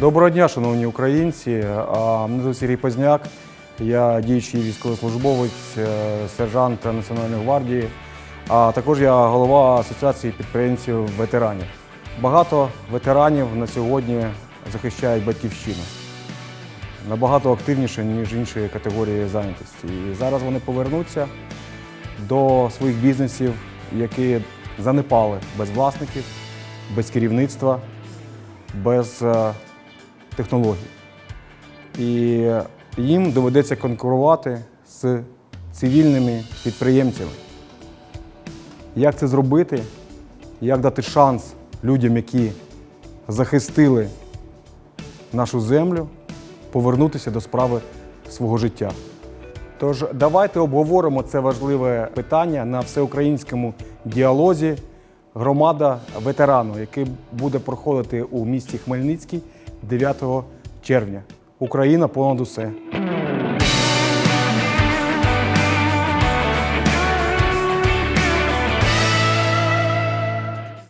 Доброго дня, шановні українці. Мене звуть Сергій Позняк. Я діючий військовослужбовець, е, сержант Національної гвардії. А також я голова Асоціації підприємців ветеранів. Багато ветеранів на сьогодні захищають батьківщину. Набагато активніше, ніж інші категорії зайнятості. І зараз вони повернуться до своїх бізнесів, які занепали без власників, без керівництва, без е, технологій. І їм доведеться конкурувати з цивільними підприємцями. Як це зробити? Як дати шанс людям, які захистили нашу землю, повернутися до справи свого життя? Тож давайте обговоримо це важливе питання на всеукраїнському діалозі Громада ветерану, який буде проходити у місті Хмельницький 9 червня. Україна понад усе.